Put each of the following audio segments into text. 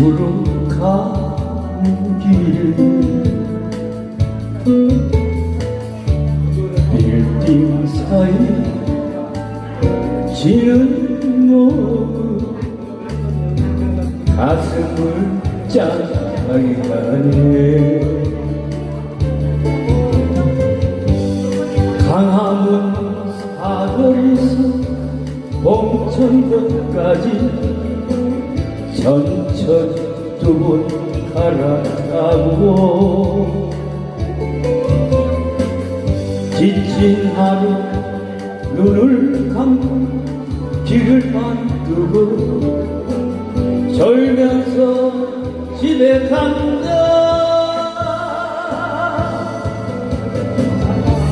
집으로 가는 길 빌딩 사이 지는 모 가슴을 짜게 가네 강함은 사거리에서 봉천역까지 천천히 두분 갈아타고 지친 하루 눈을 감고 길을 만두고 절면서 집에 간다.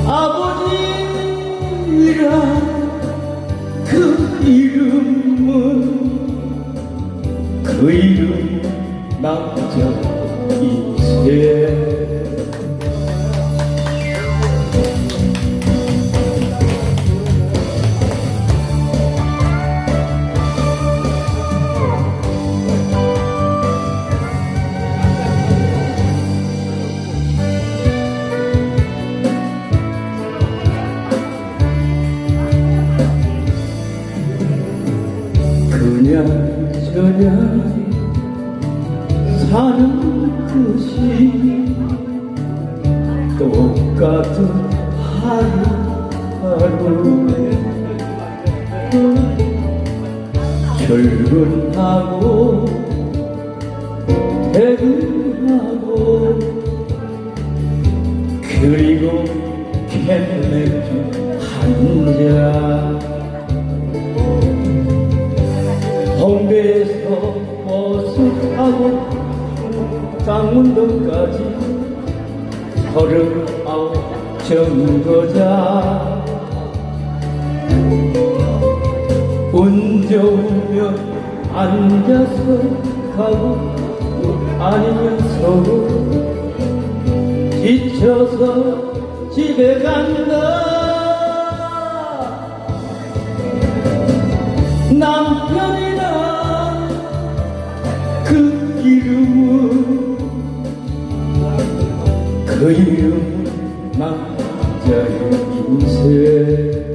아버지 위라 그 이름 남자 이세 그냥 저냥 사는 것이 똑같은 하루하루 출근하고 퇴근하고 그리고 캔맥주 강문동까지 걸음아웃 정거장 운 좋으면 앉아서 가고 아니면 서고 지쳐서 집에 간다. 남편이란 그 이름은 그 이름은 남자의 인생